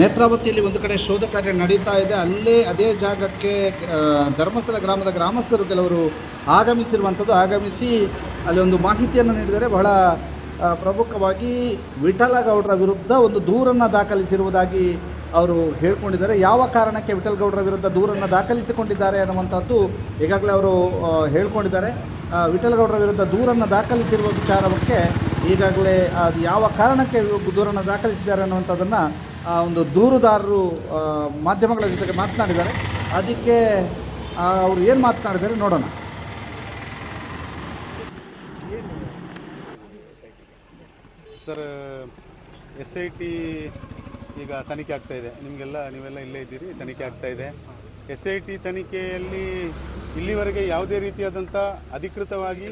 ನೇತ್ರಾವತಿಯಲ್ಲಿ ಒಂದು ಕಡೆ ಶೋಧ ಕಾರ್ಯ ನಡೀತಾ ಇದೆ. ಅಲ್ಲೇ ಅದೇ ಜಾಗಕ್ಕೆ ಧರ್ಮಸ್ಥಳ ಗ್ರಾಮದ ಗ್ರಾಮಸ್ಥರು ಕೆಲವರು ಆಗಮಿಸಿರುವಂಥದ್ದು. ಆಗಮಿಸಿ ಅಲ್ಲಿ ಒಂದು ಮಾಹಿತಿಯನ್ನು ನೀಡಿದರೆ ಬಹಳ ಪ್ರಮುಖವಾಗಿ ವಿಠಲ ಗೌಡರ ವಿರುದ್ಧ ಒಂದು ದೂರನ್ನು ದಾಖಲಿಸಿರುವುದಾಗಿ ಅವರು ಹೇಳ್ಕೊಂಡಿದ್ದಾರೆ. ಯಾವ ಕಾರಣಕ್ಕೆ ವಿಠಲ್ ಗೌಡರ ವಿರುದ್ಧ ದೂರನ್ನು ದಾಖಲಿಸಿಕೊಂಡಿದ್ದಾರೆ ಅನ್ನುವಂಥದ್ದು ಈಗಾಗಲೇ ಅವರು ಹೇಳ್ಕೊಂಡಿದ್ದಾರೆ. ಆ, ವಿಠಲ್ ಗೌಡರ ವಿರುದ್ಧ ದೂರನ್ನು ದಾಖಲಿಸಿರುವ ವಿಚಾರಕ್ಕೆ ಈಗಾಗಲೇ ಅದು ಯಾವ ಕಾರಣಕ್ಕೆ ದೂರನ್ನು ದಾಖಲಿಸಿದ್ದಾರೆ ಅನ್ನುವಂಥದ್ದನ್ನು ಒಂದು ದೂರುದಾರರು ಮಾಧ್ಯಮಗಳ ಜೊತೆಗೆ ಮಾತನಾಡಿದ್ದಾರೆ. ಅದಕ್ಕೆ ಅವರು ಏನು ಮಾತನಾಡಿದ್ದಾರೆ ನೋಡೋಣ. ಸರ್, ಎಸ್ ಐ ಟಿ ಈಗ ತನಿಖೆ ಆಗ್ತಾ ಇದೆ. ನಿಮಗೆಲ್ಲ, ನೀವೆಲ್ಲ ಇಲ್ಲೇ ಇದ್ದೀರಿ, ತನಿಖೆ ಆಗ್ತಾ ಇದೆ. ಎಸ್ ಐ ಟಿ ತನಿಖೆಯಲ್ಲಿ ಇಲ್ಲಿವರೆಗೆ ಯಾವುದೇ ರೀತಿಯಾದಂಥ ಅಧಿಕೃತವಾಗಿ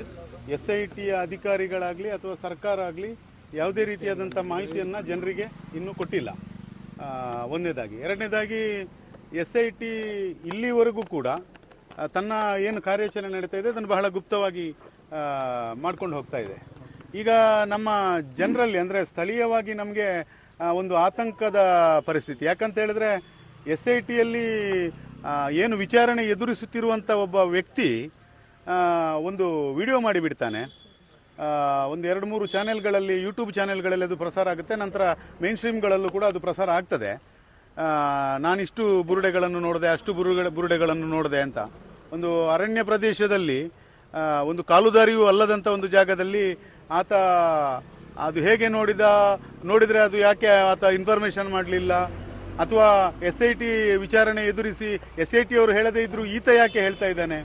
ಎಸ್ ಐ ಟಿಯ ಅಧಿಕಾರಿಗಳಾಗಲಿ ಅಥವಾ ಸರ್ಕಾರ ಆಗಲಿ ಯಾವುದೇ ರೀತಿಯಾದಂಥ ಮಾಹಿತಿಯನ್ನು ಜನರಿಗೆ ಇನ್ನೂ ಕೊಟ್ಟಿಲ್ಲ. ಒಂದನೇದಾಗಿ ಎರಡನೇದಾಗಿ ಎಸ್ ಐ ಟಿ ಇಲ್ಲಿವರೆಗೂ ಕೂಡ ತನ್ನ ಏನು ಕಾರ್ಯಾಚರಣೆ ನಡೀತಾ ಇದೆ, ಅದನ್ನು ಬಹಳ ಗುಪ್ತವಾಗಿ ಮಾಡ್ಕೊಂಡು ಹೋಗ್ತಾ ಇದೆ. ಈಗ ನಮ್ಮ ಜನರಲ್ಲಿ, ಅಂದರೆ ಸ್ಥಳೀಯವಾಗಿ ನಮಗೆ ಒಂದು ಆತಂಕದ ಪರಿಸ್ಥಿತಿ. ಯಾಕಂತ ಹೇಳಿದ್ರೆ ಎಸ್ ಐ ಟಿಯಲ್ಲಿ ಏನು ವಿಚಾರಣೆ ಎದುರಿಸುತ್ತಿರುವಂಥ ಒಬ್ಬ ವ್ಯಕ್ತಿ ಒಂದು ವಿಡಿಯೋ ಮಾಡಿಬಿಡ್ತಾನೆ. ಒಂದು ಎರಡು ಮೂರು ಚಾನೆಲ್ಗಳಲ್ಲಿ ಯೂಟ್ಯೂಬ್ ಚಾನೆಲ್ಗಳಲ್ಲಿ ಅದು ಪ್ರಸಾರ ಆಗುತ್ತೆ. ನಂತರ ಮೇನ್ ಸ್ಟ್ರೀಮ್ಗಳಲ್ಲೂ ಕೂಡ ಅದು ಪ್ರಸಾರ ಆಗ್ತದೆ. ನಾನಿಷ್ಟು ಬುರುಡೆಗಳನ್ನು ನೋಡಿದೆ, ಅಷ್ಟು ಬುರುಗಳ, ಬುರುಡೆಗಳನ್ನು ನೋಡಿದೆ ಅಂತ. ಒಂದು ಅರಣ್ಯ ಪ್ರದೇಶದಲ್ಲಿ ಒಂದು ಕಾಲುದಾರಿಯೂ ಅಲ್ಲದಂಥ ಒಂದು ಜಾಗದಲ್ಲಿ ಆತ, ಅದು ಹೇಗೆ ನೋಡಿದ, ನೋಡಿದರೆ ಅದು ಯಾಕೆ ಆತ ಇನ್ಫಾರ್ಮೇಷನ್ ಮಾಡಲಿಲ್ಲ? ಅಥವಾ ಎಸ್ ಐ ಟಿ ವಿಚಾರಣೆ ಎದುರಿಸಿ ಎಸ್ ಐ ಟಿ ಅವರು ಹೇಳದೇ ಇದ್ರು ಈತ ಯಾಕೆ ಹೇಳ್ತಾ ಇದ್ದಾನೆ?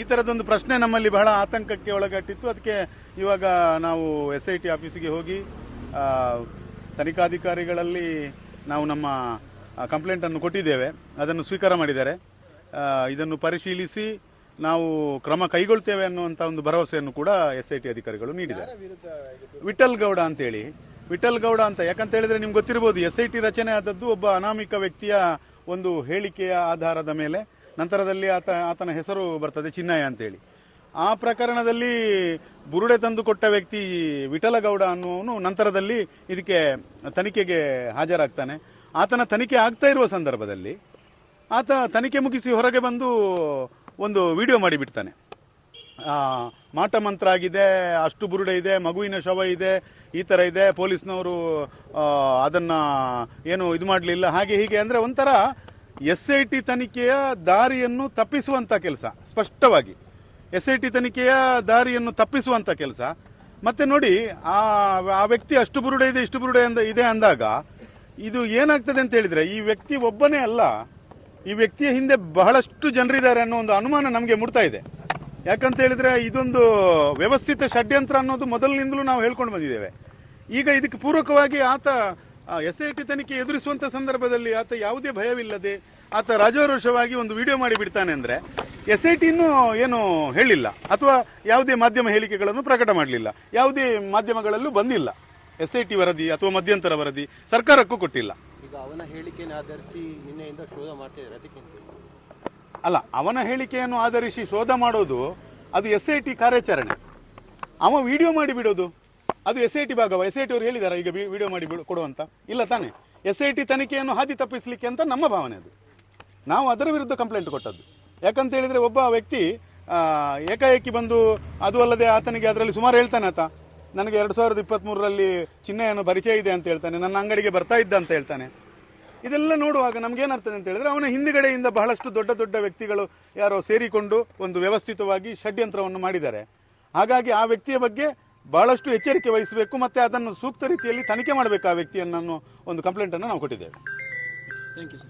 ಈ ಥರದೊಂದು ಪ್ರಶ್ನೆ ನಮ್ಮಲ್ಲಿ ಬಹಳ ಆತಂಕಕ್ಕೆ ಒಳಗಟ್ಟಿತ್ತು ಅದಕ್ಕೆ ಇವಾಗ ನಾವು ಎಸ್ ಐ ಟಿ ಆಫೀಸಿಗೆ ಹೋಗಿ ತನಿಖಾಧಿಕಾರಿಗಳಲ್ಲಿ ನಾವು ನಮ್ಮ ಕಂಪ್ಲೇಂಟನ್ನು ಕೊಟ್ಟಿದ್ದೇವೆ. ಅದನ್ನು ಸ್ವೀಕಾರ ಮಾಡಿದ್ದಾರೆ. ಇದನ್ನು ಪರಿಶೀಲಿಸಿ ನಾವು ಕ್ರಮ ಕೈಗೊಳ್ತೇವೆ ಅನ್ನುವಂಥ ಒಂದು ಭರವಸೆಯನ್ನು ಕೂಡ ಎಸ್ ಐ ಟಿ ಅಧಿಕಾರಿಗಳು ನೀಡಿದ್ದಾರೆ. ವಿಠಲ್ ಗೌಡ ಅಂತೇಳಿ. ವಿಠಲ್ ಗೌಡ ಅಂತ, ಯಾಕಂತ ಹೇಳಿದ್ರೆ ನಿಮ್ಗೆ ಗೊತ್ತಿರಬಹುದು ಎಸ್ ಐ ಟಿ ರಚನೆ ಆದದ್ದು ಒಬ್ಬ ಅನಾಮಿಕ ವ್ಯಕ್ತಿಯ ಒಂದು ಹೇಳಿಕೆಯ ಆಧಾರದ ಮೇಲೆ ನಂತರದಲ್ಲಿ ಆತ, ಆತನ ಹೆಸರು ಬರ್ತದೆ ಚಿನ್ನಯ್ಯ ಅಂತೇಳಿ. ಆ ಪ್ರಕರಣದಲ್ಲಿ ಬುರುಡೆ ತಂದು ಕೊಟ್ಟ ವ್ಯಕ್ತಿ ವಿಠಲಗೌಡ ಅನ್ನುವನು ನಂತರದಲ್ಲಿ ಇದಕ್ಕೆ ತನಿಖೆಗೆ ಹಾಜರಾಗ್ತಾನೆ. ಆತನ ತನಿಖೆ ಆಗ್ತಾ ಇರುವ ಸಂದರ್ಭದಲ್ಲಿ ಆತ ತನಿಖೆ ಮುಗಿಸಿ ಹೊರಗೆ ಬಂದು ಒಂದು ವಿಡಿಯೋ ಮಾಡಿಬಿಡ್ತಾನೆ. ಮಾಟ ಮಂತ್ರ ಆಗಿದೆ, ಅಷ್ಟು ಬುರುಡೆ ಇದೆ, ಮಗುವಿನ ಶವ ಇದೆ, ಈ ತರ ಇದೆ, ಪೊಲೀಸ್ನವರು ಅದನ್ನ ಏನು ಇದು ಮಾಡಲಿಲ್ಲ, ಹಾಗೆ ಹೀಗೆ ಅಂದ್ರೆ ಒಂಥರ ಎಸ್ ಐ ಟಿ ತನಿಖೆಯ ದಾರಿಯನ್ನು ತಪ್ಪಿಸುವಂತ ಕೆಲಸ, ಸ್ಪಷ್ಟವಾಗಿ. ಎಸ್ ಐ ಟಿ ತನಿಖೆಯ ದಾರಿಯನ್ನು ತಪ್ಪಿಸುವಂತ ಕೆಲಸ. ಮತ್ತೆ ನೋಡಿ, ಆ ಆ ವ್ಯಕ್ತಿ ಅಷ್ಟು ಬುರುಡೆ ಇದೆ, ಇಷ್ಟು ಬುರುಡೆ ಇದೆ ಅಂದಾಗ, ಇದು ಏನಾಗ್ತದೆ ಅಂತ ಹೇಳಿದ್ರೆ, ಈ ವ್ಯಕ್ತಿ ಒಬ್ಬನೇ ಅಲ್ಲ, ಈ ವ್ಯಕ್ತಿಯ ಹಿಂದೆ ಬಹಳಷ್ಟು ಜನರಿದ್ದಾರೆ ಅನ್ನೋ ಒಂದು ಅನುಮಾನ ನಮಗೆ ಮೂಡ್ತಾ ಇದೆ. ಯಾಕಂತ ಹೇಳಿದ್ರೆ, ಇದೊಂದು ವ್ಯವಸ್ಥಿತ ಷಡ್ಯಂತ್ರ ಅನ್ನೋದು ಮೊದಲಿನಿಂದಲೂ ನಾವು ಹೇಳ್ಕೊಂಡು ಬಂದಿದ್ದೇವೆ. ಈಗ ಇದಕ್ಕೆ ಪೂರಕವಾಗಿ ಆತ ಎಸ್ ಐ ಟಿ ತನಿಖೆ ಎದುರಿಸುವಂತ ಸಂದರ್ಭದಲ್ಲಿ ಆತ ಯಾವುದೇ ಭಯವಿಲ್ಲದೆ ಆತ ರಾಜಾರೋಷವಾಗಿ ಒಂದು ವಿಡಿಯೋ ಮಾಡಿ ಬಿಡ್ತಾನೆ ಅಂದ್ರೆ ಎಸ್ ಐ ಟಿ ಇನ್ನೂ ಏನು ಹೇಳಿಲ್ಲ ಅಥವಾ ಯಾವುದೇ ಮಾಧ್ಯಮ ಹೇಳಿಕೆಗಳನ್ನು ಪ್ರಕಟ ಮಾಡಲಿಲ್ಲ. ಯಾವುದೇ ಮಾಧ್ಯಮಗಳಲ್ಲೂ ಬಂದಿಲ್ಲ. ಎಸ್ ಐ ಟಿ ವರದಿ ಅಥವಾ ಮಧ್ಯಂತರ ವರದಿ ಸರ್ಕಾರಕ್ಕೂ ಕೊಟ್ಟಿಲ್ಲ. ಈಗ ಅವನ ಹೇಳಿಕೆಯನ್ನು ಆಧರಿಸಿ ನಿನ್ನೆಯಿಂದ ಶೋಧ ಮಾಡ್ತಾ ಇದ್ದಾರೆ. ಅದಕ್ಕೆ ಅಲ್ಲ ಅವನ ಹೇಳಿಕೆಯನ್ನು ಆಧರಿಸಿ ಶೋಧ ಮಾಡೋದು ಅದು ಎಸ್ ಐ ಟಿ ಕಾರ್ಯಾಚರಣೆ. ಅವ ವಿಡಿಯೋ ಮಾಡಿ ಬಿಡೋದು. ಅದು ಎಸ್ ಐ ಟಿ ಭಾಗವ. ಎಸ್ ಐ ಟಿ ಅವರು ಹೇಳಿದಾರ, ಈಗ ವಿಡಿಯೋ ಮಾಡಿ ಕೊಡುವಂತ ಇಲ್ಲ ತಾನೆ. ಎಸ್ ಐ ಟಿ ತನಿಖೆಯನ್ನು ಹಾದಿ ತಪ್ಪಿಸಲಿಕ್ಕೆ ಅಂತ ನಮ್ಮ ಭಾವನೆ ಅದು. ನಾವು ಅದರ ವಿರುದ್ಧ ಕಂಪ್ಲೇಂಟ್ ಕೊಟ್ಟದ್ದು. ಯಾಕಂತ ಹೇಳಿದ್ರೆ ಒಬ್ಬ ವ್ಯಕ್ತಿ ಏಕಾಏಕಿ ಬಂದು ಅದು ಅಲ್ಲದೆ ಆತನಿಗೆ ಅದರಲ್ಲಿ ಸುಮಾರು ಹೇಳ್ತಾನೆ ಆತ. ನನಗೆ ಎರಡು ಸಾವಿರದ ಇಪ್ಪತ್ತ್ ಮೂರರಲ್ಲಿ ಚಿಹ್ನೆಯನ್ನು ಪರಿಚಯ ಇದೆ ಅಂತ ಹೇಳ್ತಾನೆ. ನನ್ನ ಅಂಗಡಿಗೆ ಬರ್ತಾ ಇದ್ದ ಅಂತ ಹೇಳ್ತಾನೆ. ಇದೆಲ್ಲ ನೋಡುವಾಗ ನಮ್ಗೇನರ್ತದೆ ಅಂತ ಹೇಳಿದ್ರೆ ಅವನ ಹಿಂದುಗಡೆಯಿಂದ ಬಹಳಷ್ಟು ದೊಡ್ಡ ದೊಡ್ಡ ವ್ಯಕ್ತಿಗಳು ಯಾರೋ ಸೇರಿಕೊಂಡು ಒಂದು ವ್ಯವಸ್ಥಿತವಾಗಿ ಷಡ್ಯಂತ್ರವನ್ನು ಮಾಡಿದ್ದಾರೆ. ಹಾಗಾಗಿ ಆ ವ್ಯಕ್ತಿಯ ಬಗ್ಗೆ ಬಹಳಷ್ಟು ಎಚ್ಚರಿಕೆ ವಹಿಸಬೇಕು ಮತ್ತೆ ಅದನ್ನು ಸೂಕ್ತ ರೀತಿಯಲ್ಲಿ ತನಿಖೆ ಮಾಡಬೇಕು ಆ ವ್ಯಕ್ತಿಯನ್ನು ಒಂದು ಕಂಪ್ಲೇಂಟ್ ಅನ್ನು ನಾವು ಕೊಟ್ಟಿದ್ದೇವೆ. Thank you